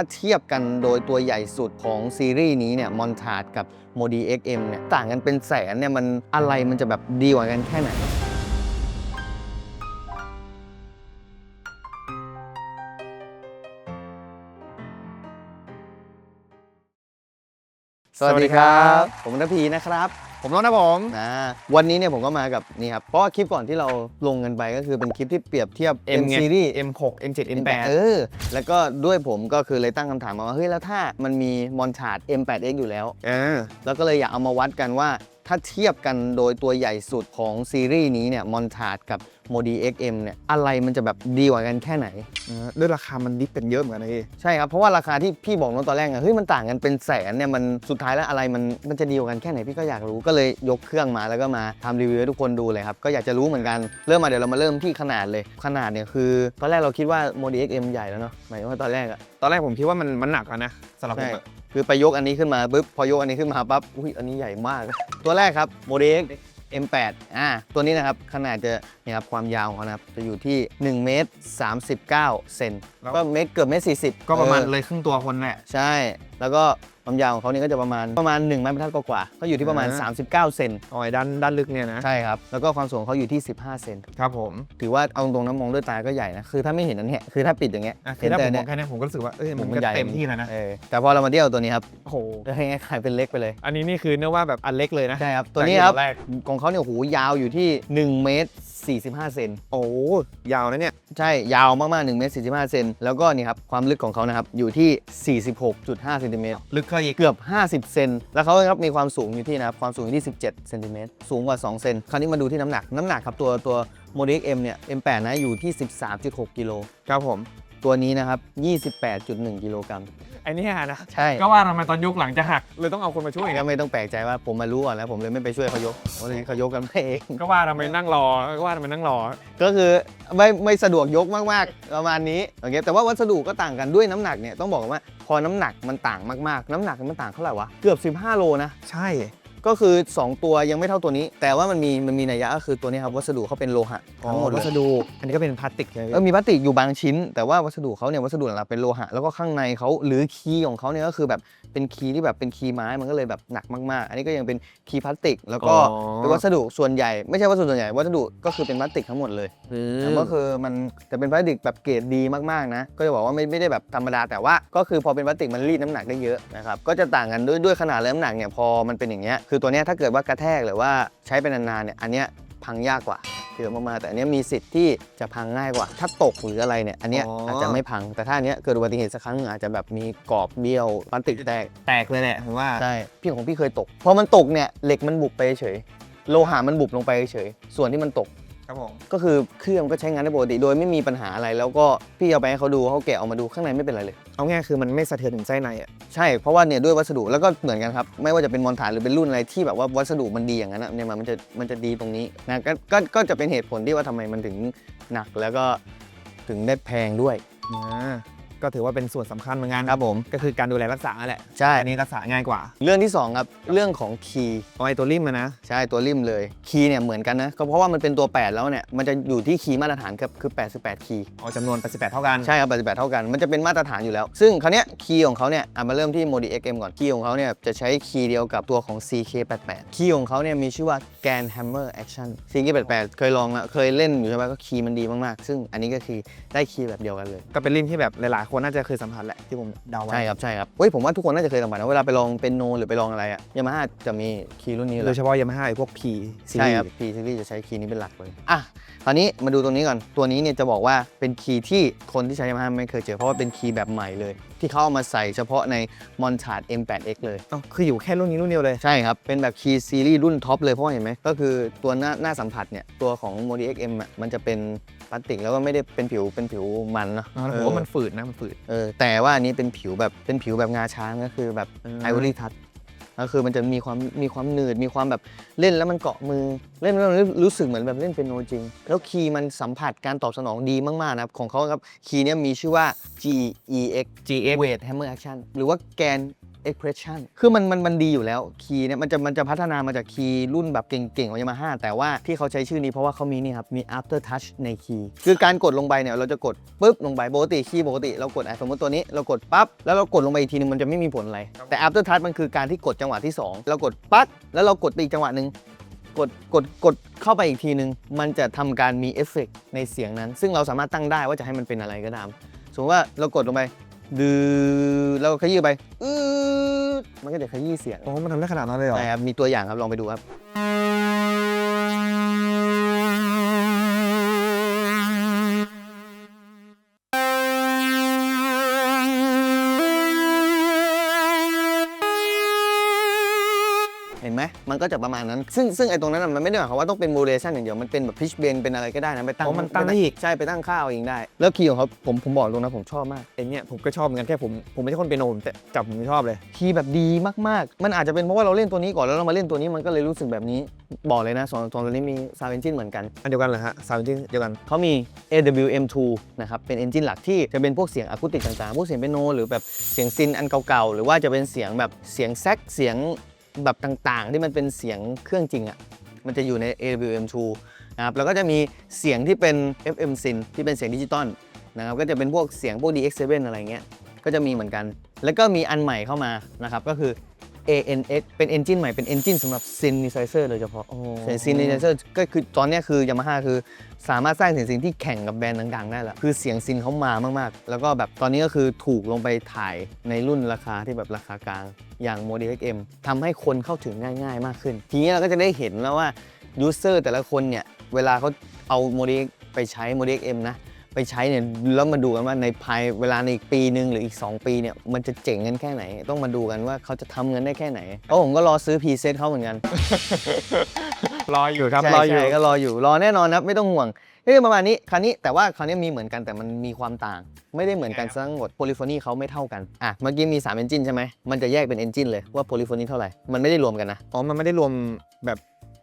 ถ้าเทียบกันโดยตัวใหญ่สุดของซีรีส์นี้เนี่ยมอนทาร์ดกับโมดี XM เนี่ยต่างกันเป็นแสนเนี่ยมันอะไรมันจะแบบดีกว่ากันแค่ไหนสวัสดีครับ ผมนพีนะครับ ผมน้องนะผมอ่าวันนี้เนี่ยผมก็มากับนี่ครับ เพราะว่าคลิปก่อนที่เราลงกันไปก็คือเป็นคลิปที่เปรียบเทียบ M ไงซีรีส์ M6 M7 M8 เออ แล้วก็ด้วยผมก็คือเลยตั้งคำถามมาว่า เฮ้ย แล้วถ้ามันมีมอนชาร์ด M8X อยู่แล้วเออแล้วก็เลยอยากเอามาวัดกันว่าถ้าเทียบกันโดยตัวใหญ่สุดของซีรีส์นี้เนี่ยมอนชาร์ดกับโมดี XM เนี่ยอะไรมันจะแบบดีกว่ากันแค่ไหนเออด้วยราคามันดิฟเป็นเยอะเหมือนกันนะพี่ใช่ครับ เพราะว่าราคาที่พี่บอกน้องตอนแรกอะเฮ้ยมันต่างกันเป็นแสนเนี่ยมันสุดท้ายแล้วอะไรมันมันจะดีกว่ากันแค่ไหนพี่ก็อยากรู้ก็เลยยกเครื่องมาแล้วก็มาทำรีวิวให้ทุกคนดูเลยครับ ก็อยากจะรู้เหมือนกันเริ่มมาเดี๋ยวเรามาเริ่มที่ขนาดเลย ขนาดเนี่ยคือตอนแรกเราคิดว่าโมดี XM ใหญ่แล้วเนาะหมายถึงว่าตอนแรกอะตอนแรกผมคิดว่ามันมันหนักอะนะสำหรับผใช่มอะ คือไปยกอันนี้ขึ้นมาปุ๊บพอยกอันนี้ขึ้นมาปั๊บอุ้ยอันนี้ใหญ่มาก ตัวแรกครับโมเดล M8 อ่าตัวนี้นะครับ ขนาดจะเนี่ยครับความยาวของเขานะครับ จะอยู่ที่1เมตร39เซนก็เมตรเกือบเมตร40ก็ประมาณออเลยครึ่งตัวคนแหละ ใช่ แล้วก็ความยาวของเขาเนี่ยก็จะประมาณประมาณ1ไม้บรรทัดกว่าๆก็อยู่ที่ประมาณ อ่า 39 เซนอ๋อไอ้ด้านด้านลึกเนี่ยนะใช่ครับ แล้วก็ความสูงของเขาอยู่ที่ 15 เซนครับผมถือว่าเอาตรงๆน้ำมองด้วยตาก็ใหญ่นะคือถ้าไม่เห็นอันเนี้ยคือถ้าปิดอย่างเงี้ยอะคือถ้าผมเห็มนองแต่แค่นี้ผมก็รู้สึกว่าเอ้ยเนี่ยมันก็เต็มที่แล้วนะเออแต่พอเรามาเที่ยวตัวนี้ครับโอ้โหก็ให้ง่ายๆเป็นเล็กไปเลยอันนี้นี่คือเนื่อว่าแบบอันเล็กเลยนะใช่ครับตัวนี้ครับจากที่ตอนแรกของเขาเนี่ยโหยาวอยู่ที่1เมตร 45 เซน โอ้โหยาวนะเนี่ย ใช่ ยาวมากๆ1เมตร45 เซน แล้วก็นี่ครับ ความลึกของเขานะครับ อยู่ที่ 46.5เซนติเมตร ลึกเข้าอีกเกือบ 50 เซน แล้วเขาครับ มีความสูงอยู่ที่นะครับ ความสูงอยู่ที่ 17 เซนติเมตร สูงกว่า 2 เซน คราวนี้มาดูที่น้ำหนัก น้ำหนักครับตัวตัวโมเดล M เนี่ย M8 นะ อยู่ที่ 13.6 กิโล ครับผม ตัวนี้นะครับ 28.1 กิโลกรัม ไอ้เนี่ยนะ ใช่ ก็ว่าทำไมตอนยกหลังจะหัก เลยต้องเอาคนมาช่วยก็ไม่ต้องแปลกใจว่าผมมารู้ก่อนแล้ว ผมเลยไม่ไปช่วยเขายกเพราะเลยเขายกกันเอง ก็ว่าทำไมนั่งรอ ก็ว่าทำไมนั่งรอ ก็คือไม่ไม่สะดวกยกมากๆ ประมาณนี้โอเคแต่ว่าวัสดุก็ต่างกันด้วยน้ำหนักเนี่ยต้องบอกว่าพอน้ำหนักมันต่างมากๆ น้ำหนักมันต่างเท่าไหร่วะ เกือบ 15 โลนะ ใช่ ก็คือ 2 ตัวยังไม่เท่าตัวนี้ แต่ว่ามันมีมันมีนัยยะก็คือตัวนี้ครับวัสดุเขาเป็นโลหะทั้งหมดเลวัยสดุ อันนี้ก็เป็นพลาสติกเลยเออมีพลาสติกอยู่บางชิ้น แต่ว่าวัสดุเขาเนี่ยวัสดุหลักๆเป็นโลหะแล้วก็ข้างในเขาหรือคีย์ของเขาเนี่ยก็คือแบบเป็นคีย์ที่แบบเป็นคีย์ไม้มันก็เลยแบบหนักมากๆ อันนี้ก็ยังเป็นคีย์พลาสติก แล้วก็เป็นวัสดุส่วนใหญ่ ไม่ใช่วัสดุส่วนใหญ่วัสดุก็คือเป็นพลาสติกทั้งหมดเลยแต่ก็คือมันจะเป็นพลาสติกแบบเกรดดีมากๆนะ ก็จะบอกว่าไม่ไม่ได้แบบธรรมดาแต่ว่าก็คือพอเป็นพลาสติกมันรีดน้ำหนักได้เยอะนะครับก็จะต่างกันด้วยด้วยขนาดและน้ำหนักเนี่ยพอมันเป็นอย่างเงี้ยคือตัวเนี้ยถ้าเกิดว่ากระแทกหรือว่าใช้ไปนานๆเนี่ยอันเนี้ยพังยากกว่าเยอะมากๆแต่อันเนี้ยมีสิทธิ์ที่จะพังง่ายกว่า ถ้าตกหรืออะไรเนี่ย อันเนี้ยอาจจะไม่พัง แต่ถ้าอันเนี้ยเกิดอุบัติเหตุสักครั้งหนึ่งอาจจะแบบมีกรอบเบี้ยวพลาสติกแตกแตกเลยแหละผมว่า ใช่พี่ของพี่เคยตก พอมันตกเนี่ยเหล็กมันบุบไปเฉย โลหะมันบุบลงไปเฉย ส่วนที่มันตก ครับผม ก็คือเครื่องก็ใช้งานได้ปกติโดยไม่มีปัญหาอะไร แล้วก็พี่เอาไปให้เขาดูเขาแกะออกมาดูข้างในไม่เป็นไรเลย เอาง่ายคือมันไม่สะเทือนถึงไส้ในอะ ใช่ เพราะว่าเนี่ยด้วยวัสดุแล้วก็เหมือนกันครับ ไม่ว่าจะเป็นมอนถานหรือเป็นรุ่นอะไรที่แบบว่าวัสดุมันดีอย่างนั้นอะเนี่ยมันจะมันจะดีตรงนี้นะก็ก็ก็จะเป็นเหตุผลที่ว่าทำไมมันถึงหนักแล้วก็ถึงได้แพงด้วย อ่า ก็ถือว่าเป็นส่วนสำคัญเหมือนกันครับผม ก็คือการดูแลรักษาแหละใช่ อันนี้รักษาง่ายกว่าเรื่องที่สองครับเรื่องของคีย์เอาไอ้ตัวริมมานะ ใช่ตัวริมเลยคีย์เนี่ยเหมือนกันนะก็เพราะว่ามันเป็นตัว 8 แล้วเนี่ยมันจะอยู่ที่คีย์มาตรฐานครับคือ88คีย์เอาจำนวน 88 เท่ากันใช่ครับ88เท่ากันมันจะเป็นมาตรฐานอยู่แล้ว ซึ่งคราวเนี้ยคีย์ของเขาเนี่ยอะมาเริ่มที่ Modi XM ก่อนคีย์ของเขาเนี่ยจะใช้คีย์เดียวกับตัวของ CK88 คีย์ของเขาเนี่ยมีชื่อว่า Gan Hammer Action CK88 เคยลองแล้วเคยเล่นอยู่ใช่ไหมก็คีย์มันดีมากๆ ซึ่งอันนี้ก็คือได้คีย์แบบเดียวกันเลย ก็เป็นริมที่แบบหลายๆคนน่าจะเคยสัมผัสแหละที่ผมเดาไว้ใช่ครับใช่ครับเฮ้ยผมว่าทุกคนน่าจะเคยสัมผัสนะเวลาไปลองเป็นโนหรือไปลองอะไรอะยามาฮ่าจะมีคีย์รุ่นนี้เลโดยยเฉพาะยามาฮ่าไอ้พวก P ซีใช่รีครับส์ P series จะใช้คีย์นี้เป็นหลักเลยอะคราวนี้มาดูตรงนี้ก่อนตัวนี้เนี่ยจะบอกว่าเป็นคีย์ที่คนที่ใช้ยามาฮ่าไม่เคยเจอเพราะว่าเป็นคีย์แบบใหม่เลย ที่เขาเอามาใส่เฉพาะใน m o n t a r d M8X เลย เอ้าคืออยู่แค่รุ่นนี้รุ่นเดียวเลย ใช่ครับ เป็นแบบคีย์ซีรีส์รุ่นท็อปเลยเพราะว่าเห็นไหม ก็คือตัวหน้าหน้าสัมผัสเนี่ย ตัวของ Modi XM อะมันจะเป็น พลาสติกแล้วก็ไม่ได้เป็นผิวเป็นผิวมันเนอะผมว่ามันฝืดนะมันฝืด เออแต่ว่าอันนี้เป็นผิวแบบเป็นผิวแบบงาช้างก็คือแบบอืมไอวอรี่ทัชก็คือมันจะมีความมีความหนืดมีความแบบเล่นแล้วมันเกาะมือเล่นแล้วมันรู้สึกเหมือนแบบเล่นเป็นโนจริง แล้วคีย์มันสัมผัสการตอบสนองดีมากๆนะครับของเขาครับคีย์เนี้ยมีชื่อว่า GEX GX Weight Hammer Action หรือว่าแกน expression คือมันมันมันดีอยู่แล้วคีย์เนี่ยมันจะมันจะพัฒนามาจากคีย์รุ่นแบบเก่งๆของยามาฮ่าแต่ว่าที่เขาใช้ชื่อนี้เพราะว่าเขามีนี่ครับ มี after touch ในคีย์คือการกดลงไปเนี่ยเราจะกดปุ๊บลงไปปกติคีย์ปกติเรากดอะสมมติตัวนี้เรากดปั๊บแล้วเรากดลงไปอีกทีนึงมันจะไม่มีผลอะไร แต่ after touch มันคือการที่กดจังหวะที่ 2 เรากดปั๊บแล้วเรากดไปอีกจังหวะหนึ่งกดกดกดเข้าไปอีกทีนึง มันจะทำการมีเอฟเฟกต์ในเสียงนั้น ซึ่งเราสามารถตั้งได้ว่าจะให้มันเป็นอะไรก็ตาม สมมติว่าเรากดลงไป ดือเราขยี้ไปอืดมันก็จะขยี้เสียงโอ้มันทำได้ขนาดนั้นเลยเหรอ ใช่ครับ มีตัวอย่างครับ ลองไปดูครับ มมันก็จะประมาณนั้น ซึ่งซึ่งไอ้ตรงนั้นนะมันไม่ได้หมายความว่าต้องเป็นโมเดชันอย่างเดียว มันเป็นแบบพิชเบนเป็นอะไรก็ได้นะไปตั้งอ๋อมันตั้งได้อีก ใช่ไปตั้งค่าเอาเองได้ แล้วคีย์ของเขาผมผมบอกตรงนะผมชอบมากไอเนี่ยผมก็ชอบเหมือนกันแค่ผมผมไม่ใช่คนเปียโนผมแต่จับผมชอบเลย คีย์แบบดีมากๆ มันอาจจะเป็นเพราะว่าเราเล่นตัวนี้ก่อนแล้วเรามาเล่นตัวนี้มันก็เลยรู้สึกแบบนี้บอกเลยนะสองสองตัวนี้มีซาวเอนจินเหมือนกัน อันเดียวกันเหรอฮะซาวด์ที่เดียวกันเขามี AWM2 นะครับเป็นเอนจินหลักที่จะเป็นพวกเสียงอะคูติกต่างๆพวกเสียงเปียโนหรือแบบเสียงซินอันเก่าๆหรือว่าจะเป็นเสียงแบบเสียงแซกเสียง แบบต่างๆ ที่มันเป็นเสียงเครื่องจริงอะ่ะมันจะอยู่ใน AWM2 นะครับแล้วก็จะมีเสียงที่เป็น FM Syn ที่เป็นเสียงดิจิตอลนะครับก็จะเป็นพวกเสียงพวก DX7 อะไรเงี้ยก็จะมีเหมือนกัน แล้วก็มีอันใหม่เข้ามานะครับก็คือ ANX เป็นเอนจินใหม่เป็นเอนจินสำหรับ Synthesizer โดยเฉพาะเสียงซิน t เซอร์ก็คือตอนนี้คือยามาฮ่าคือสามารถสร้างเสียงซินที่แข่งกับแบรนด์ดังๆ ได้แล้วคือเสียงซินเขามามากๆ แล้วก็แบบตอนนี้ก็คือถูกลงไปถ่ายในรุ่นราคาที่แบบราคากลาง อย่าง Modi XM ทำให้คนเข้าถึงง่ายๆ มากขึ้น ทีนี้เราก็จะได้เห็นแล้วว่ายูเซอร์แต่ละคนเนี่ย เวลาเขาเอา Modi X ไปใช้ Modi XM นะ ไปใช้เนี่ยแล้วมาดูกันว่าในภายเวลาในอีกปีหนึ่งหรืออีก 2 ปีเนี่ยมันจะเจ๋งกันแค่ไหน ต้องมาดูกันว่าเขาจะทำเงินได้แค่ไหนเพราะผมก็รอซื้อพรีเซตเขาเหมือนกัน รออยู่ครับ ใช่รออยู่ ใช่ก็รออยู่รอแน่นอนครับไม่ต้องห่วงนี่ประมาณนี้คันนี้แต่ว่าคันนี้มีเหมือนกันแต่มันมีความต่าง ไม่ได้เหมือนกันทั้งหมดโพลิโฟนีเขาไม่เท่ากันอะเมื่อกี้มี3เอนจินใช่ไหมมันจะแยกเป็นเอนจินเลยว่าโพลิโฟนีเท่าไหร่ มันไม่ได้รวมกันนะ อ๋อ มันไม่ได้รวมแบบ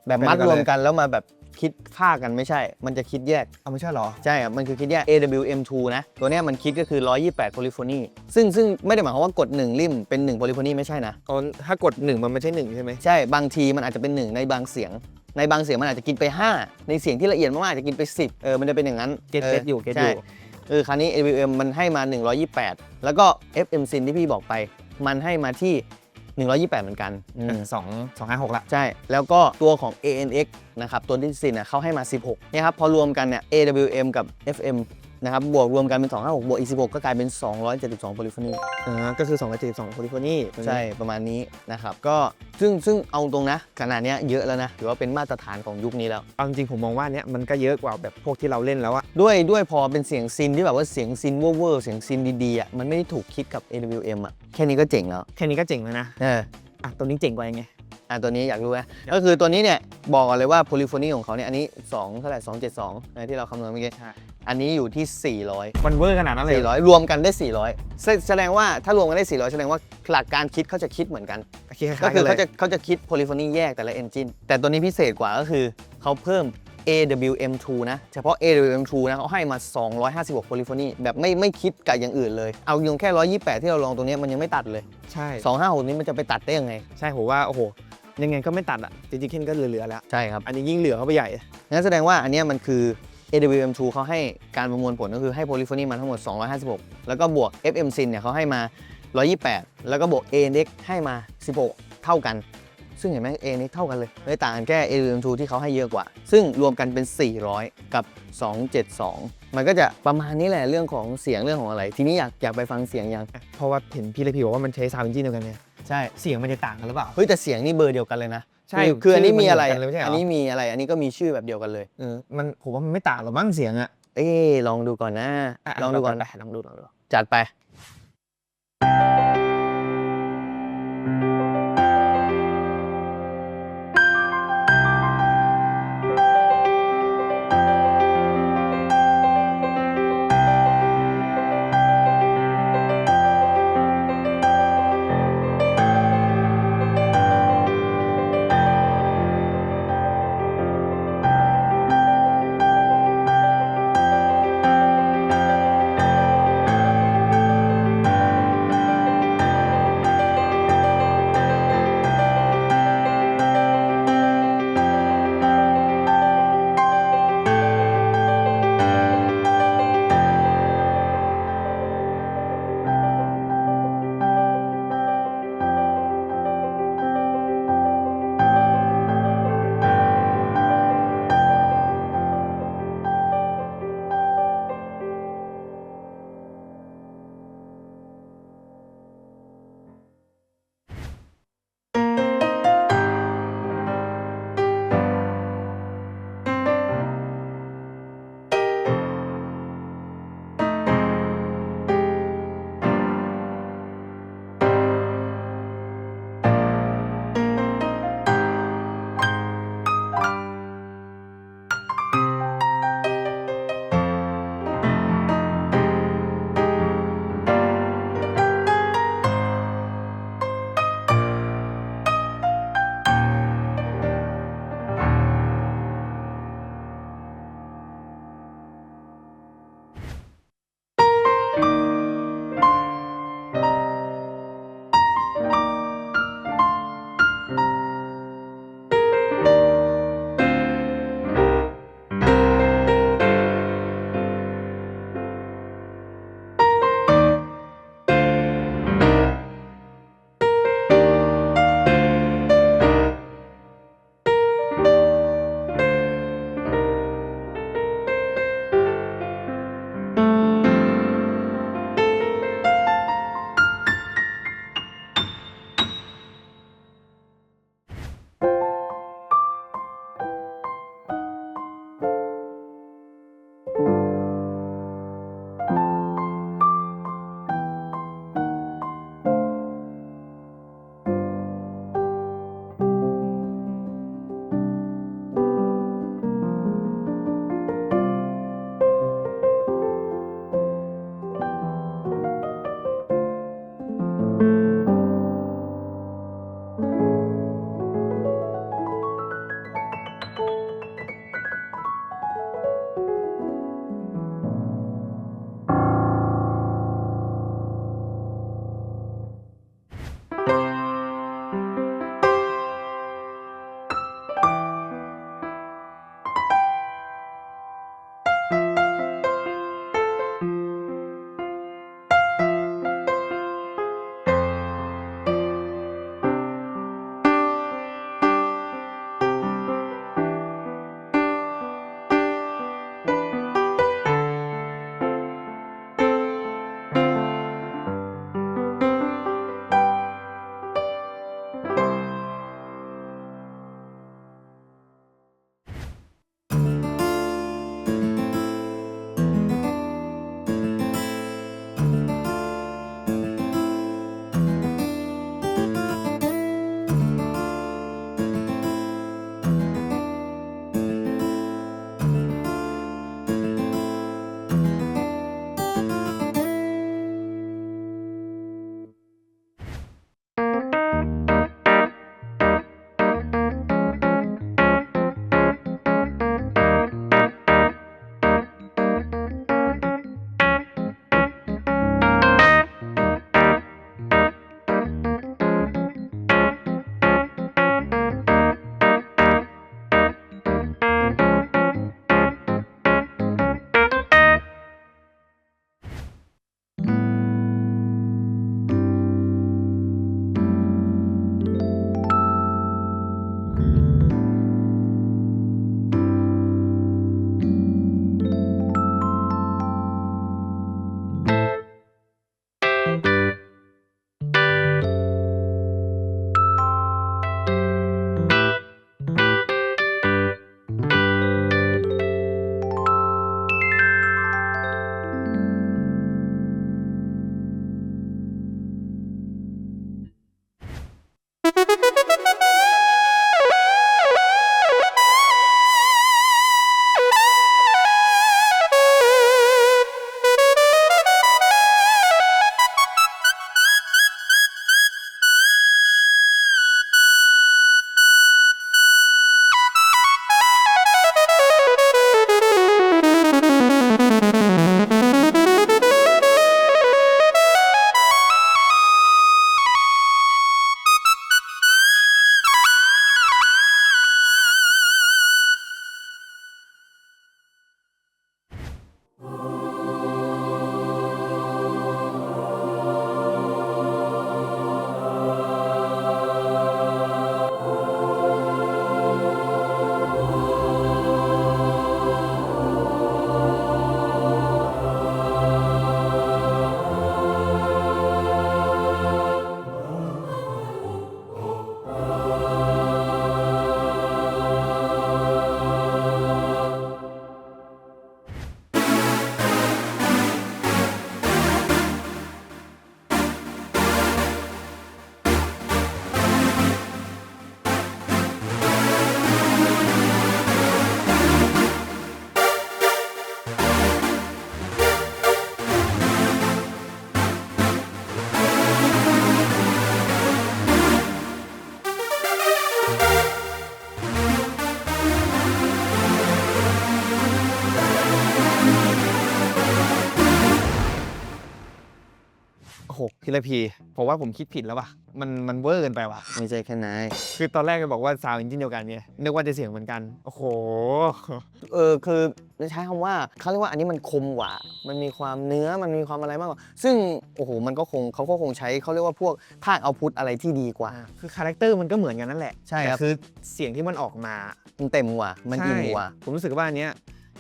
แบบมัดเป็นกันเลยรวมกันแล้วมาแบบ คิดค่ากันไม่ใช่ มันจะคิดแยก เอาไม่ใช่เหรอ ใช่ครับ มันคือคิดแยก AWM2 นะ ตัวเนี้ยมันคิดก็คือ 128โพลิโฟนีซึ่งซึ่งไม่ได้หมายความว่ากด 1 ริมเป็น1โพลิโฟนีไม่ใช่นะ อ๋อถ้ากดหนึ่งมันไม่ใช่หนึ่งใช่ไหมใช่ บางทีมันอาจจะเป็น 1 ในบางเสียง ในบางเสียงมันอาจจะกินไป 5 ในเสียงที่ละเอียดมากๆอาจจะกินไป 10 เออ มันจะเป็นอย่างนั้นเก็ตออเก็ตอยู่เก็ตอใช่ยู่เออคันนี้ AWM มันให้มา 128 แล้วก็ FM Sin ที่พี่บอกไป มันให้มาที่ 128 เหมือนกันอืม สองสองห้าหกละ ใช่ แล้วก็ตัวของ ANX นะครับ ตัวที่ซินเขาให้มา 16เนี่ยครับ พอรวมกันเนี่ย AWM กับ FM นะครับ บวกรวมกันเป็น 256 บวกอีก16ก็กลายเป็น 272โพลิโฟนีอ่าก็คือ 2 7 2โพลิโฟนีใช่ประมาณนี้นะครับ ก็ซึ่งซึ่งเอาตรงนะขนาดเนี้ยเยอะแล้วนะถือว่าเป็นมาตรฐานของยุคนี้แล้ว เอาจริงๆผมมองว่าเนี้ยมันก็เยอะกว่าแบบพวกที่เราเล่นแล้วอะด้วยด้วยพอเป็นเสียงซินที่แบบว่าเสียงซินเวอร์ๆเสียงซินดีๆอะมันไม่ได้ถูกคิดกับ AWM อะแค่นี้ก็เจ๋งแล้ว แค่นี้ก็เจ๋งแล้วนะเอออะตัวนี้เจ๋งกว่ายังไง อะตัวนี้อยากรู้ไหมก็คือตัวนี้เนี่ยบอกก่อนเลยว่าโพลิโฟนีของเขาเนี่ยอันนี้2เท่าไหร่272นะที่เราคำนวณเมื่อกี้ใช่อันนี้อยู่ที่ 400 มันเวอร์ขนาดนั้นเลยเหรอ400 รวมกันได้ 400แสแสดงว่าถ้ารวมกันได้ 400 แสดงว่าหลักการคิดเขาจะคิดเหมือนกันโอเคคก็ล้ายๆคืกัอนเลเขายจะเขาจะคิดโพลิโฟนีแยกแต่ละเอนจินแต่ตัวนี้พิเศษกว่าก็คือเขาเพิ่ม AWM2 นะเฉพาะ AWM2 นะเขาให้มา 256โพลิโฟนีแบบไม่ไม่คิดกับอย่างอื่นเลย เอายงแค่ 128 ที่เราลองตรงเนี้ยมันยังไม่ตัดเลย ใช่ 256 นี้มันจะไปตัดได้ยังไง ใช่ผมว่าโอ้โหยังไงก็ไม่ตัดอะจริงๆแค่นี้ก็เหลือๆแล้ว ใช่ครับ อันนี้ยิ่งเหลือเข้าไปใหญ่งั้นแสดงว่าอันเนี้ยมันคือ AWM2 เขาให้การประมวลผลก็คือให้โพลิโฟนีมาทั้งหมด 256 แล้วก็บวก FM Sin เนี่ยเขาให้มา 128 แล้วก็บวก ANX ให้มา 16 เท่ากัน ซึ่งเห็นไหม ANX เท่ากันเลยไม่ต่างกันแค่ AWM2 ที่เขาให้เยอะกว่า ซึ่งรวมกันเป็น 400 กับ 272 มันก็จะประมาณนี้แหละเรื่องของเสียงเรื่องของอะไร ทีนี้อยากอยากไปฟังเสียงยัง เพราะว่าเห็นพี่เลยพี่บอกว่ามันใช้ซาวด์เอนจินเดียวกันเนี่ยใช่เสียงมันจะต่างกันหรือเปล่าเฮ้ยแต่เสียงนี่เบอร์เดียวกันเลยนะใช่คือคืออันนี้มีอะไรชื่อมันเหมือนกันเลยไม่ใช่เหรออัอันนี้มีอะไรอันนี้ก็มีชื่อแบบเดียวกันเลยเออมันผมว่ามันไม่ต่างหรอกมั้งเสียงอะเอ๊ะลองดูก่อนนะะลองดูก่อนไปลองดูลองดูจัดไป เลยพี่ผมว่าผมคิดผิดแล้วว่ะมันมันเวอร์เกินไปว่ะ ไม่ใช่แค่นายคือตอนแรกก็บอกว่าซาวด์อินจินเดียวกันเนี่ยนึกว่าจะเสียงเหมือนกัน โอ้โห เออคือใช้คำว่าเขาเรียกว่าอันนี้มันคมกว่า มันมีความเนื้อมันมีความอะไรมากกว่า ซึ่งโอ้โหมันก็คงเขาก็คงใช้เขาเรียกว่าพวกภาคเอาพุทอะไรที่ดีกว่า คือคาแรคเตอร์มันก็เหมือนกันนั่นแหละใช่ครับ แต่คือเสียงที่มันออกมามันเต็มกว่ามันอิ่มกว่า ใช่ผมรู้สึกว่าอันเนี้ย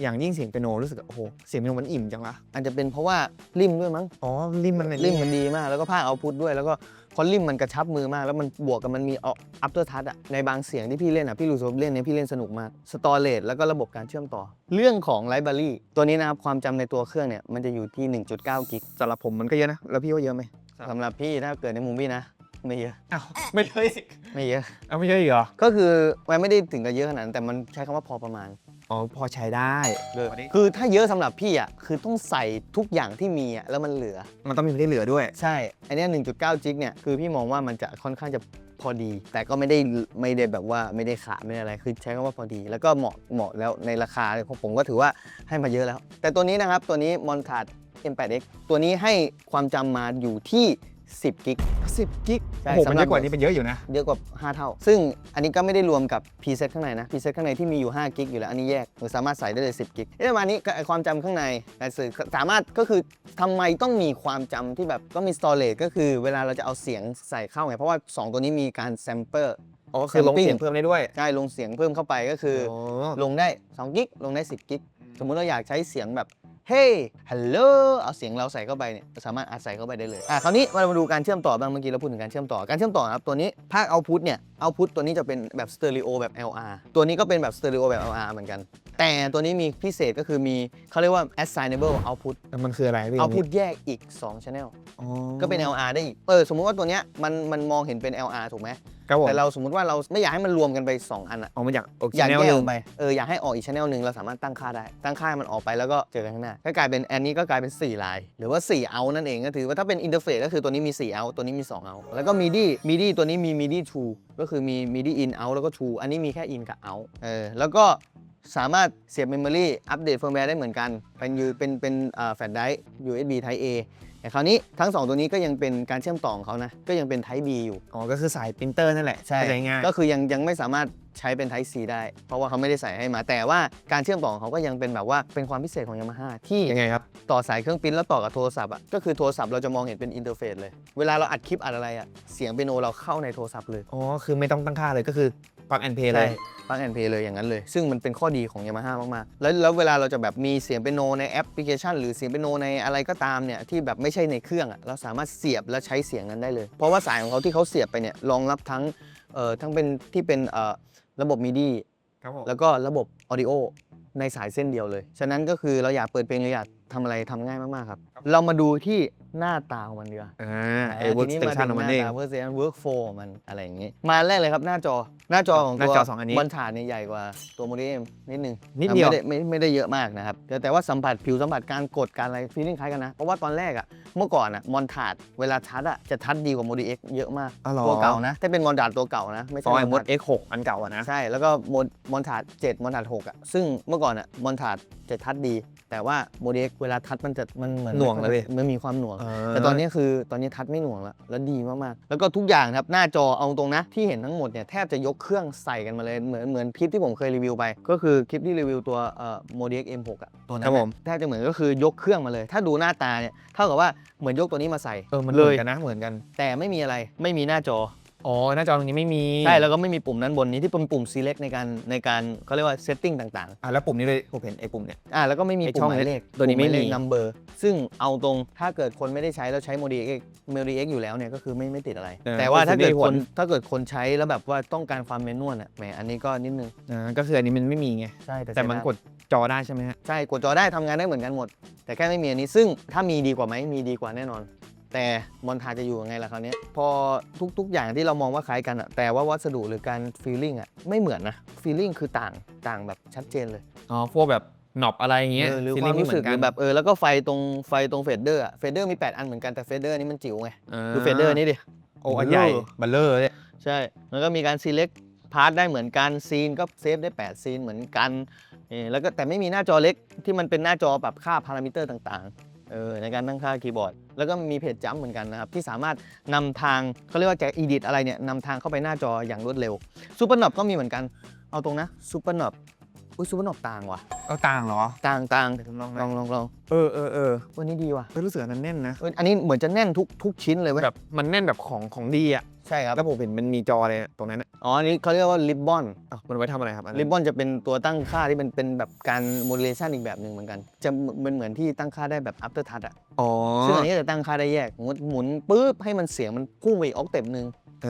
อย่างยิ่งเสียงเปียโนรู้สึกว่าโอ้โหเสียงเปียโนมันอิ่มจังวะอาจจะเป็นเพราะว่าริมด้วยมั้งอ๋อริมมันริมมันดีมากแล้วก็ภาคเอาพุทด้วยแล้วก็พอริมมันกระชับมือมาก แล้วมันบวกกับมันมีอัปเตอร์ทัชอะในบางเสียงที่พี่เล่นอะพี่รู้สึกว่าเล่นเนี่ยพี่เล่นสนุกมากสตอเรจแล้วก็ระบบการเชื่อมต่อ เรื่องของไลบรารีตัวนี้นะครับความจำในตัวเครื่องเนี่ยมันจะอยู่ที่ 1.9 กิกสำหรับผมมันก็เยอะนะแล้วพี่ว่าเยอะไหมสำหรับพี่ถ้าเกิดในมุมพี่นะ ไม่เยอะ อ้าวไม่เยอะอีกไม่เยอะอ้าวไม่เยอะอีกเหรอ ก็คือมันไม่ได้ถึงกับเยอะขนาดนั้นแต่มันใช้คำว่าพอประมาณอ๋อพอใช้ได้คือถ้าเยอะสำหรับพี่อะคือต้องใส่ทุกอย่างที่มีอะแล้วมันเหลือ มันต้องมีที่เหลือด้วย ใช่ อันเนี้ย1.9 จิกเนี่ย คือพี่มองว่ามันจะค่อนข้างจะพอดี แต่ก็ไม่ได้ไม่ได้แบบว่าไม่ได้ขาดไม่ได้อะไร คือใช้คำว่าพอดี แล้วก็เหมาะเหมาะแล้วในราคาของผมก็ถือว่าให้มาเยอะแล้ว แต่ตัวนี้นะครับ ตัวนี้ m o n t a d M8X ตัวนี้ให้ความจำมาอยู่ที่ 10 กิก 10 กิกใช่โอ้โหมันสำหรับเยอะกว่านี้เป็นเยอะอยู่นะ เยอะกว่า 5 เท่า ซึ่งอันนี้ก็ไม่ได้รวมกับ preset ข้างในนะ preset ข้างในที่มีอยู่ 5 กิกอยู่แล้ว อันนี้แยกหรือสามารถใส่ได้เลย 10 กิกเอ๊ะประมาณนี้ก็ไอ้ความจำข้างในแต่สื่อสามารถก็คือทำไมต้องมีความจำที่แบบต้องมี storage ก็คือเวลาเราจะเอาเสียงใส่เข้าไงเพราะว่า 2 ตัวนี้มีการ sample อ๋อคือลง Sampling เสียงเพิ่มได้ด้วย ใช่ลงเสียงเพิ่มเข้าไปก็คืออ๋อลงได้2กิกลงได้ 10 กิก สมมุติเราอยากใช้เสียงแบบเฮ้ฮัลโหลเอาเสียงเราใส่เข้าไปเนี่ยสามารถอัดใส่เข้าไปได้เลย อะ คราวนี้มามาดูการเชื่อมต่อบ้าง เมื่อกี้เราพูดถึงการเชื่อมต่อ การเชื่อมต่อนะครับ ตัวนี้ภาคเอาพุทเนี่ย เอาพุทตัวนี้จะเป็นแบบสเตอริโอแบบ LR ตัวนี้ก็เป็นแบบสเตอริโอแบบ LR เหมือนกัน แต่ตัวนี้มีพิเศษก็คือมีเขาเรียกว่า assignable output แล้วมันคืออะไรพี่ output แยกอีก2 channel อ๋อก็เป็น LR ได้อีก เออ สมมุติว่าตัวเนี้ยมันมันมองเห็นเป็น LR ถูกไหม ครับผมแต่เราสมมุติว่าเราไม่อยากให้มันรวมกันไป 2 อันอะออกมาจากโอเคอยากแนวแยหกนึ่องอกไปเอออยากให้ออกอีกช anel หนึ่งเราสามารถตั้งค่าได้ ตั้งค่าให้มันออกไปแล้วก็เจอกันข้างหน้าก็กลายเป็นอันนี้ก็กลายเป็น4ลายหรือว่า4เอานั่นเองก็ถือว่าถ้าเป็นอินเทอร์เฟซก็คือตัวนี้มี4เอาตัวนี้มี2เอาแล้วก็ MIDI MIDI ตัวนี้มี MIDI to ก็คือมี MIDI in out แล้วก็ to อันนี้มีแค่ in กับ out เออแล้วก็สามารถเสียบเมมโมรีอัปเดตเฟิร์มแวร์ได้เหมือนกันเป็นยูเป็นเป็นแฟลชไดร์ USB Type A แต่คราวนี้ทั้ง 2 ตัวนี้ก็ยังเป็นการเชื่อมต่อของเขานะ ก็ยังเป็น Type B อยู่ อ๋อ ก็คือสายปรินเตอร์นั่นแหละใช่เข้าใจง่ายก็คือยังยังไม่สามารถใช้เป็น Type C ได้ เพราะว่าเขาไม่ได้ใส่ให้มา แต่ว่าการเชื่อมต่อของเขาก็ยังเป็นแบบว่าเป็นความพิเศษของ Yamaha ที่ยังไงครับ ต่อสายเครื่องปริ้นแล้วต่อกับโทรศัพท์อะ ก็คือโทรศัพท์เราจะมองเห็นเป็นอินเทอร์เฟซเลย เวลาเราอัดคลิปอัดอะไรอะ เสียงเปียโนเราเข้าในโทรศัพท์เลย อ๋อ คือไม่ต้องตั้งค่าเลยก็คือ ปลักแอนเพย์เลใช่ยฟังแอนเพย์เลยอย่างนั้นเลย ซึ่งมันเป็นข้อดีของ Yamaha มากๆ แล้วแล้วเวลาเราจะแบบมีเสียงเปียโนในแอปพลิเคชัน หรือเสียงเปียโนในอะไรก็ตามเนี่ยที่แบบไม่ใช่ในเครื่องอะเราสามารถเสียบและใช้เสียงนั้นได้เลย เพราะว่าสายของเขาที่เขาเสียบไปเนี่ยรองรับทั้งเอ่อทั้งเป็นที่เป็นเอ่อระบบ MIDI ครับผม แล้วก็ระบบ Audio ในสายเส้นเดียวเลย ฉะนั้นก็คือเราอยากเปิดเพลงหรืออยาก ทำอะไรทำง่ายมากๆครับ เรามาดูที่หน้าตาของมันดีกว่าอ่าไอ้อ่าเวิร์กทีสเตชันถึของมันหเองตา workstation workflow ของมันอะไรอย่างงี้ มาแรกเลยครับหน้าจอหน้าจอของหน้าตัวจอสองอันนี้บอลถาดเนี่ยใหญ่กว่าตัวโมเดลนิดนึงนิดเดียว ไม่ไม่ไม่ได้เยอะมากนะครับแต่แต่ว่าสัมผัสผิวสัมผัสการกดการอะไรฟีลลิ่งคล้ายกันนะ เพราะว่าตอนแรกอะเมื่อก่อนอะมอนถาดเวลาทัดอะจะทัดดีกว่าโมเดล X เยอะมากอ๋อเหรอตัวเก่านะถ้าเป็นมอนถาดตัวเก่านะไม่ฟใช่อยมมอด นถาด X6 อันเก่าอะนะ ใช่แล้วก็โมดมอนถาด7มอนถาด6อะซึ่งเมื่อก่อนอะมอนถาดจะทัดดี แต่ว่าโมเดลเวลาทัดมันจะมันเหมือนหน่วงเลยพี่มันมีความหน่วง แต่ตอนนี้คือตอนนี้ทัดไม่หน่วงแล้ว แล้วดีมากๆ แล้วก็ทุกอย่างครับหน้าจอเอาตรงนะ ที่เห็นทั้งหมดเนี่ยแทบจะยกเครื่องใส่กันมาเลยเหมือนเหมือนคลิปที่ผมเคยรีวิวไป ก็คือคลิปที่รีวิวตัวเอ่อโมเดล M6 อะตัวนั้ครันบผน่ะมแทบจะเหมือนก็คือยกเครื่องมาเลย ถ้าดูหน้าตาเนี่ยเท่ากับว่าเหมือนยกตัวนี้มาใส่เออมันเหเลมือยนกันนะเหมือนกัน แต่ไม่มีอะไรไม่มีหน้าจอ อ๋อหน้าจอตรงนี้ไม่มีใช่ แล้วก็ไม่มีปุ่มนั้นบนนี้ที่เป็นปุ่ม select ในการในการเขาเรียกว่า setting ต่างๆอะแล้วปุ่มนี้เลยผมเห็นไอ้ปุ่มเนี่ย อ่าแล้วก็ไม่มีไอ้ปุ่ช่มองหมายเลขตัวนี้ไม่มี นัมเบอร์ซึ่งเอาตรงถ้าเกิดคนไม่ได้ใช้แล้วใช้โมดีเอ็กโมดีเอ็กอยู่แล้วเนี่ยก็คือไม่ไม่ติดอะไร เออแต่ว่าถ้าเกิดก็คือคนมีผลถ้าเกิดคนใช้แล้วแบบว่าต้องการความแมนนวลอะแหมอันนี้ก็นิดนึงอ่าก็คืออันนี้มันไม่มีไง ใช่แต่แต่มันใช้กดจอได้ใช่ไหมฮะ ใช่กดจอได้ทำงานได้เหมือนกันหมด แต่แค่ไม่มีอันนี้ซึ่งถ้ามีดีกว่าไหมมีดีกว่าแน่นอน แต่มอนทาจะอยู่ยังไงล่ะคราวเนี้ยพอทุก ๆ อย่างที่เรามองว่าคล้ายกันอะแต่ว่าวัสดุหรือการฟีลลิ่งอะไม่เหมือนนะฟีลลิ่งคือต่างต่างแบบชัดเจนเลยอ๋อพวกแบบหนอบอะไรอย่างเงี้ยเออหรือฟีลความลิ่งรู้สึกไเหหมืรืออนแบกันบเออแล้วก็ไฟตรงไฟตรงเฟดเดอร์อะเฟดเดอร์มี 8 อันเหมือนกันแต่เฟดเดอร์นี่มันจิ๋วไงอ่าดูเฟดเดอร์นี่ดิโอ้อันใหญ่บัลเลอร์เลยใช่แล้วก็มีการ select พาร์ทได้เหมือนกันซีนก็เซฟได้ 8 ซีนเหมือนกันเออแล้วก็แต่ไม่มีหน้าจอเล็กที่มันเป็นหน้าจอปรับค่าพารามิเตอร์ต่าง เออในการตั้งค่าคีย์บอร์ด แล้วก็มีเพจจัมเหมือนกันนะครับ ที่สามารถนำทางเขาเรียกว่าแกอีดิทอะไรเนี่ยนำทางเข้าไปหน้าจออย่างรวดเร็วซูเปอร์นอบก็มีเหมือนกัน เอาตรงนะซูเปอร์นอบ อุ้ยซูเปอร์นอบต่างว่ะเอาต่างเหรอ ต่างต่างเดี๋ยวผมลองลองลองลองเออเออเออวันนี้ดีว่ะเฮ้ยรู้สึกอันนั้นแน่นนะ เอออันนี้เหมือนจะแน่นทุกทุกชิ้นเลยเว้ยแบบมันแน่นแบบของของดีอะ ใช่ครับแล้วผมเห็นมันมีจอเลยตรงนั้นอะอ๋ออันนี้เขาเรียกว่าริบบอนอ้าวมันไว้ทำอะไรครับอันนั้นริบบอนจะเป็นตัวตั้งค่าที่เป็นเป็นแบบการโมเดเลชันอีกแบบหนึ่งเหมือนกัน จะเหมือนเหมือนที่ตั้งค่าได้แบบ after touch อะอ๋อซึ่งอันนี้จะตั้งค่าได้แยกสมมติหมุนปุ๊บให้มันเสียงมันพุ่งไปอีกออกเต็ปหนึ่ง เอ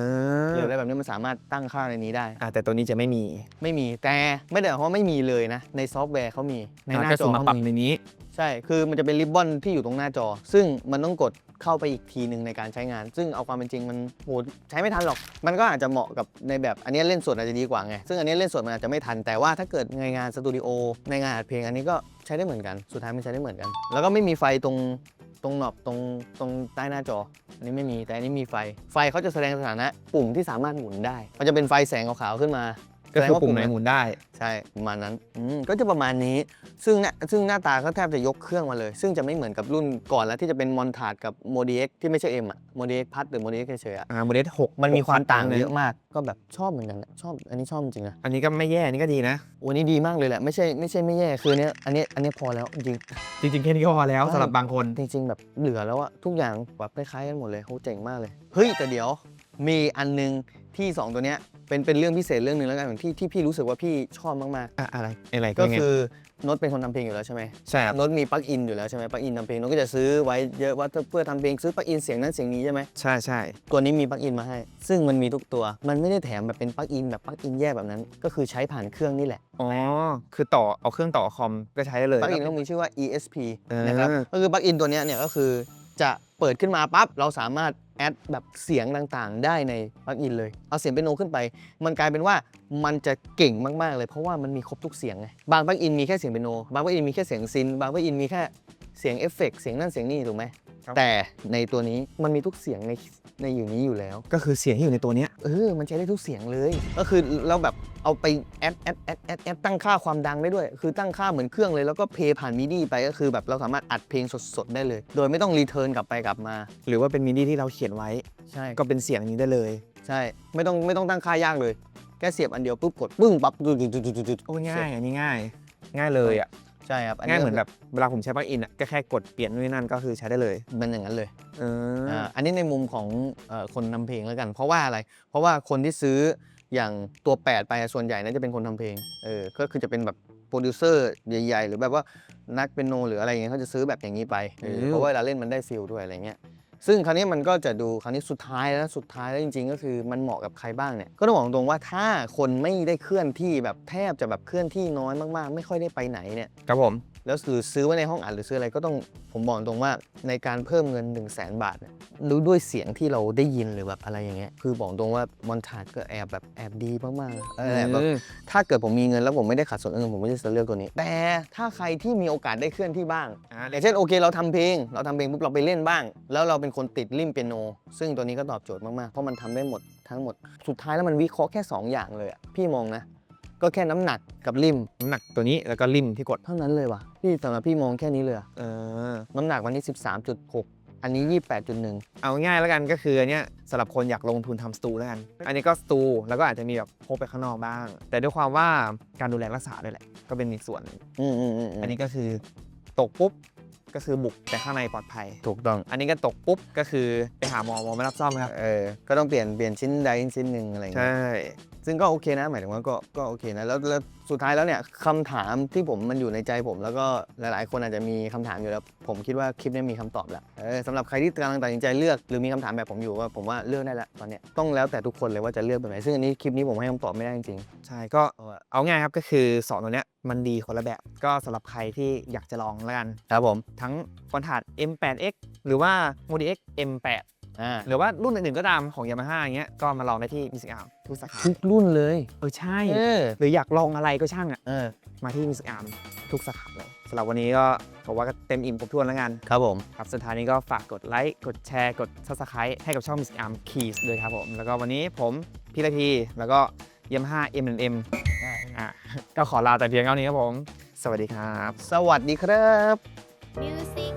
อหรืออะไรแบบนี้มันสามารถตั้งค่าในนี้ได้ อ่าแต่ตัวนี้จะไม่มีไม่มีแต่ไม่ได้หมายความว่าไม่มีเลยนะ ในซอฟต์แวร์เขามีในหน้าก็จคืออมาเขาปรับมีในนี้ ใช่ คือมันจะเป็นริบบอนที่อยู่ตรงหน้าจอ ซึ่งมันต้องกดเข้าไปอีกทีหนึ่งในการใช้งาน ซึ่งเอาความเป็นจริงมันโหใช้ไม่ทันหรอก มันก็อาจจะเหมาะกับในแบบอันนี้เล่นสดอาจจะดีกว่าไง ซึ่งอันนี้เล่นสดมันอาจจะไม่ทัน แต่ว่าถ้าเกิดในงานสตูดิโอในงานอัดเพลงอันนี้ก็ใช้ได้เหมือนกัน สุดท้ายมันใช้ได้เหมือนกัน แล้วก็ไม่มีไฟตรง ตรงหนอบตรงตรงใต้หน้าจอ อันนี้ไม่มีแต่อันนี้มีไฟ ไฟเขาจะแสดงสถานะปุ่มที่สามารถหมุนได้มันจะเป็นไฟแสงขาวๆขึ้นมา ก็คือแสดงว่าปุ่มไหนหมุนได้ ใช่ประมาณนั้นอืมก็จะประมาณนี้ ซึ่งหน้าซึ่งหน้าตาก็แทบจะยกเครื่องมาเลย ซึ่งจะไม่เหมือนกับรุ่นก่อนแล้วที่จะเป็นมอนทาดกับโมดีเอ็กที่ไม่ใช่เอ็มอะโมดีเอ็กพัดหรือโมดีเอ็กเฉยๆอะอ่าโมเดลหกมันมีความต่างเลยเยอะมาก ก็แบบชอบเหมือนกันอะชอบอันนี้ชอบจริงๆนะอันนี้ก็ไม่แย่อันนี้ก็ดีนะโอ้อันนี้ดีมากเลยแหละไม่ใช่ไม่ใช่ไม่แย่คืออันเนี้ยอันเนี้ยอันเนี้ยพอแล้วจริง จริงๆแค่นี้ก็พอแล้วใช่สำหรับบางคน จริงๆแบบเหลือแล้วอะทุกอย่างแบบคล้ายๆกันหมดเลยโหเจ๋งมากเลย เฮ้ยแต่เดี๋ยวมีอันนึงที่สองตัวเนี้ย เป็นเป็นเรื่องพิเศษเรื่องหนึ่งแล้วกันที่ที่พี่รู้สึกว่าพี่ชอบมากอะอะไรอะไรๆก็ยังไงคือโน้ตเป็นคนทำเพลงอยู่แล้วใช่ไหมใช่ครับโน้ตมีปลั๊กอินอยู่แล้วใช่ไหมปลั๊กอินทำเพลงโน้ตก็จะซื้อไว้เยอะว่าเพื่อทำเพลงซื้อปลั๊กอินเสียงนั้นเสียงนี้ใช่ไหม ใช่ใช่ตัวนี้มีปลั๊กอินมาให้ ซึ่งมันมีทุกตัว มันไม่ได้แถมแบบเป็นปลั๊กอินแบบปลั๊กอินแยกแบบนั้น ก็คือใช้ผ่านเครื่องนี่แหละ อ๋อคือต่อเอาเครื่องต่อคอมก็ใช้ได้เลยปลั๊กอินต้องมีชื่อว่า ESP เออนะครับ ก็คือปลั๊กอินตัวเนี้ยเนี่ยก็คือ จะเปิดขึ้นมาปั๊บเราสามารถแอดแบบเสียงต่างๆ ได้ในปลั๊กอินเลย เอาเสียงเปียโนขึ้นไป มันกลายเป็นว่ามันจะเก่งมากๆเลยเพราะว่ามันมีครบทุกเสียงไงบางปลั๊กอินมีแค่เสียงเปียโนบางปลั๊กอินมีแค่เสียงซินบางปลั๊กอินมีแค่เสียงเอฟเฟกต์เสียงนั่นเสียงนี่ถูกไหม แต่ในตัวนี้มันมีทุกเสียงในในอยู่นี้อยู่แล้ว ก็คือเสียงที่อยู่ในตัวเนี้ยเออ มันใช้ได้ทุกเสียงเลย ก็คือเราแบบเอาไปแอดแอดแอดแอดแอดตั้งค่าความดังได้ด้วย คือตั้งค่าเหมือนเครื่องเลย แล้วก็เพย์ผ่านมิดีไปก็คือแบบเราสามารถอัดเพลงสดๆได้เลย โดยไม่ต้องรีเทิร์นกลับไปกลับมา หรือว่าเป็นมินิที่เราเขียนไว้ ใช่ ก็เป็นเสียงนี้ได้เลย ใช่ ไม่ต้องไม่ต้องตั้งค่ายากเลย แค่เสียบอันเดียวปุ๊บกดปึ้งปั๊บจุดจุดจุดจุดจุดโอ้ง่ายอันนี้ง่าย ง่ายเลยอะ ใช่ครับง่ายเหมือนแบบเวลาผมใช้ปลั๊กอินอะก็แค่กดเปลี่ยนนู่นนนั่นก็คือใช้ได้เลยมันอย่างนั้นเลยเอออ่าอันนี้ในมุมของเอ่อคนทำเพลงแล้วกัน เพราะว่าอะไร เพราะว่าคนที่ซื้ออย่างตัว 8 ไปอะส่วนใหญ่น่าจะเป็นคนทำเพลงเออก็คือจะเป็นแบบโปรดิวเซอร์ใหญ่ๆ หรือแบบว่านักเป็นโนหรืออะไรอย่างเงี้ยเขาจะซื้อแบบอย่างนี้ไปเออเพราะว่าเวลาเล่นมันได้ฟิลด้วยอะไรเงี้ย ซึ่งคราวนี้มันก็จะดูคราวนี้สุดท้ายแล้วสุดท้ายแล้วจริง ๆ ก็คือมันเหมาะกับใครบ้างเนี่ยก็ต้องบอกตรงๆว่าถ้าคนไม่ได้เคลื่อนที่แบบแทบจะแบบเคลื่อนที่น้อยมากๆ ไม่ค่อยได้ไปไหนเนี่ยครับผม แล้วหรือซื้อไว้ในห้องอัดหรือซื้ออะไรก็ต้องผมบอกตรงว่าในการเพิ่มเงิน 1 0 0 0 0แบาทเนี่ยรู้ด้วยเสียงที่เราได้ยินหรือแบบอะไรอย่างเงี้ยคือบอกตรงว่ามอนทาดก็แอบแบบแอบดีมากๆเออแบบอืมถ้าเกิดผมมีเงินแล้วผมไม่ได้ขัดสนเงินผมไม่ได้จะเลือกตัวนี้ แต่ถ้าใครที่มีโอกาสได้เคลื่อนที่บ้างอ่าอย่างเช่นโอเคเราทำเพลง เราทำเพลงปุ๊บเราไปเล่นบ้าง แล้วเราเป็นคนติดริมเปียโน ซึ่งตัวนี้ก็ตอบโจทย์มากๆเพราะมันทำได้หมดทั้งหมดสุดท้ายแล้วมันวิเคราะห์แค่สองอย่างเลยอะพี่มองนะ ก็แค่น้ำหนักกับริม น้ำหนักตัวนี้แล้วก็ริมที่กด เท่านั้นเลยว่ะพี่สำหรับพี่มองแค่นี้เลยอะเออ น้ำหนักวันนี้ 13.6 อันนี้ 28.1 เอาง่ายแล้วกันก็คืออันเนี้ยสำหรับคนอยากลงทุนทำสตูแล้วกัน อันนี้ก็สตูแล้วก็อาจจะมีแบบพกไปข้างนอกบ้าง แต่ด้วยความว่าการดูแลรักษาด้วยแหละ ก็เป็นอีกส่วนหนึ่งอืมอืมอืมอันนี้ก็คือตกปุ๊บก็คือบุกแต่ข้างในปลอดภัย ถูกต้อง อันนี้ก็ตกปุ๊บก็คือไปหาหมอหมอไม่รับซ่อมครับ เออ ก็ต้องเปลี่ยนเปลี่ยนชิ้นใดชิ้นหนึ่งอะไรอย่างใช่เงี้ย ซึ่งก็โอเคนะ หมายถึงว่าก็ก็โอเคนะแล้วแล้วสุดท้ายแล้วเนี่ยคำถามที่ผมมันอยู่ในใจผม แล้วก็หลายๆ คนอาจจะมีคำถามอยู่แล้ว ผมคิดว่าคลิปนี้มีคำตอบแล้วเออสำหรับใครที่กำลังตัดสินใจเลือกหรือมีคำถามแบบผมอยู่ว่าผมว่าเลือกได้แล้วตอนเนี้ยต้องแล้วแต่ทุกคนเลยว่าจะเลือกแบบไหนซึ่งอันนี้คลิปนี้ผมให้คำตอบไม่ได้จริงใช่ก็ๆเพราะว่าเอาง่ายครับก็คือสองตัวเนี้ยมันดีคนละแบบ ก็สำหรับใครที่อยากจะลองแล้วกันครับผม ทั้งฟอนถาด M8X หรือว่า Modi X M8 อ่าหรือว่ารุ่นอื่นๆก็ตามของ Yamaha อย่างเงี้ยก็มาลองได้ที่ Music Arm ทุกสาขาทุกรุ่นเลยเออใช่เออหรืออยากลองอะไรก็ช่างอะเออมาที่ Music Arm ทุกสาขาเลยสำหรับวันนี้ก็ผมว่าก็เต็มอิ่มครบถ้วนแล้วกันครับผมครับสุดท้ายนี้ก็ฝากกดไลค์กดแชร์กด Subscribe ให้กับช่อง Music Arm Keys ด้วยครับผมแล้วก็วันนี้ผมพี่ละพีแล้วก็ Yamaha M&M อะก็ขอลาแต่เพียงเท่านี้ครับผมสวัสดีครับ สวัสดีครับ Music